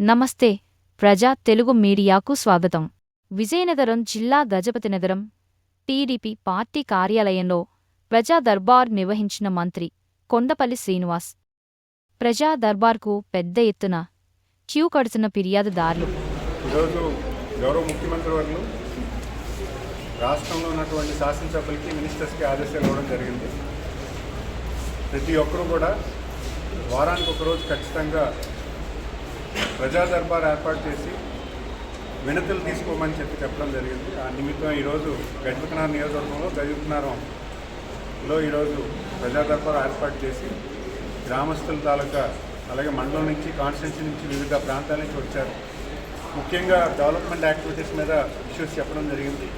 నమస్తే ప్రజా తెలుగు మీడియాకు స్వాగతం. విజయనగరం జిల్లా గజపతినగరం టీడీపీ పార్టీ కార్యాలయంలో ప్రజా దర్బార్ నిర్వహించిన మంత్రి కొండపల్లి శ్రీనివాస్. ప్రజా దర్బార్కు పెద్ద ఎత్తున క్యూ కడుతున్న ఫిర్యాదుదారులు. ఈరోజు గౌరవ ముఖ్యమంత్రి వర్యులు రాష్ట్రంలో ఉన్నటువంటి శాసనసభ్యులకి మినిస్టర్స్కి ఆదేశాలు ఇవ్వడం జరిగింది. ప్రతి ఒక్కరూ కూడా వారానికి ఒకరోజు ఖచ్చితంగా ప్రజా దర్బార్ ఏర్పాటు చేసి వినతులు తీసుకోమని చెప్పి చెప్పడం జరిగింది. ఆ నిమిత్తం ఈరోజు గజపతినారం నియోజకవర్గంలో గజపతినారంలో ఈరోజు ప్రజా దర్బార్ ఏర్పాటు చేసి గ్రామస్తుల తాలూకా అలాగే మండలం నుంచి కాన్స్టిట్యూన్సీ నుంచి వివిధ ప్రాంతాల నుంచి వచ్చారు. ముఖ్యంగా డెవలప్మెంట్ యాక్టివిటీస్ మీద ఇష్యూస్ చెప్పడం జరిగింది.